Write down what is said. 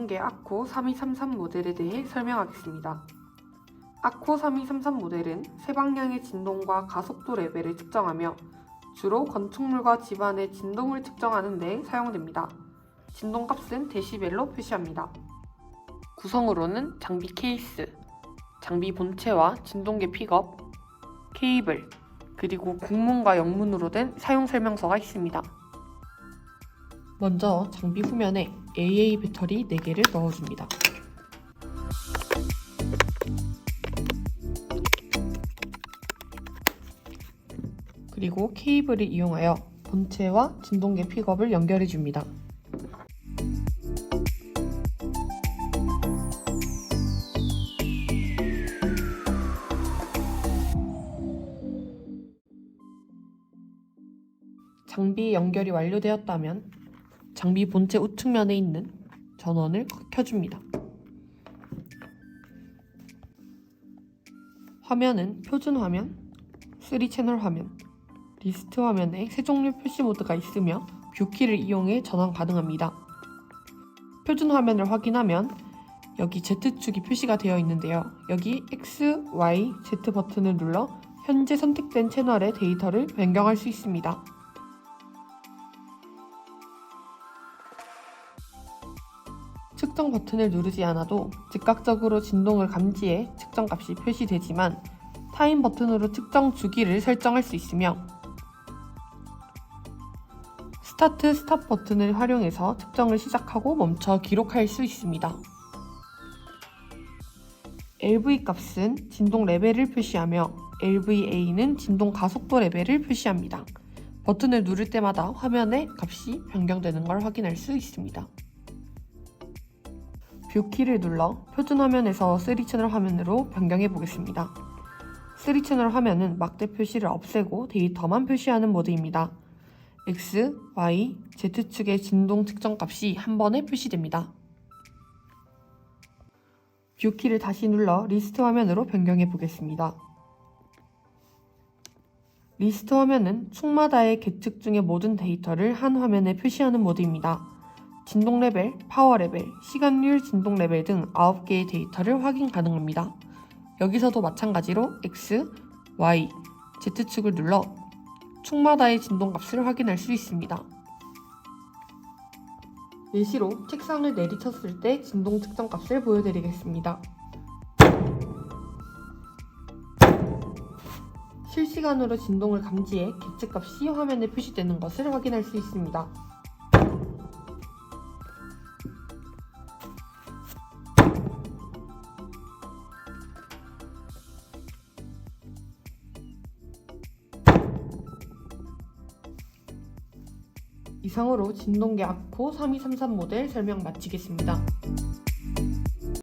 진동계 아코 3233 모델에 대해 설명하겠습니다. 아코 3233 모델은 세 방향의 진동과 가속도 레벨을 측정하며 주로 건축물과 집안의 진동을 측정하는 데 사용됩니다. 진동값은 데시벨로 표시합니다. 구성으로는 장비 케이스, 장비 본체와 진동계 픽업, 케이블, 그리고 국문과 영문으로 된 사용 설명서가 있습니다. 먼저 장비 후면에 AA 배터리 4개를 넣어줍니다. 그리고 케이블을 이용하여 본체와 진동계 픽업을 연결해 줍니다. 장비 연결이 완료되었다면 장비 본체 우측면에 있는 전원을 켜줍니다. 화면은 표준 화면, 3채널 화면, 리스트 화면에 세 종류 표시 모드가 있으며 뷰키를 이용해 전환 가능합니다. 표준 화면을 확인하면 여기 Z축이 표시가 되어 있는데요. 여기 X, Y, Z 버튼을 눌러 현재 선택된 채널의 데이터를 변경할 수 있습니다. 측정 버튼을 누르지 않아도 즉각적으로 진동을 감지해 측정값이 표시되지만 타임 버튼으로 측정 주기를 설정할 수 있으며 스타트 스탑 버튼을 활용해서 측정을 시작하고 멈춰 기록할 수 있습니다. LV 값은 진동 레벨을 표시하며 LVA는 진동 가속도 레벨을 표시합니다. 버튼을 누를 때마다 화면에 값이 변경되는 걸 확인할 수 있습니다. 뷰키를 눌러 표준 화면에서 3채널 화면으로 변경해 보겠습니다. 3채널 화면은 막대 표시를 없애고 데이터만 표시하는 모드입니다. X, Y, Z축의 진동 측정 값이 한 번에 표시됩니다. 뷰키를 다시 눌러 리스트 화면으로 변경해 보겠습니다. 리스트 화면은 축마다의 계측 중의 모든 데이터를 한 화면에 표시하는 모드입니다. 진동 레벨, 파워 레벨, 시간률 진동 레벨 등 9개의 데이터를 확인 가능합니다. 여기서도 마찬가지로 X, Y, Z축을 눌러 축마다의 진동 값을 확인할 수 있습니다. 예시로 책상을 내리쳤을 때 진동 측정 값을 보여드리겠습니다. 실시간으로 진동을 감지해 계측값이 화면에 표시되는 것을 확인할 수 있습니다. 이상으로 진동계 아코 3233 모델 설명 마치겠습니다.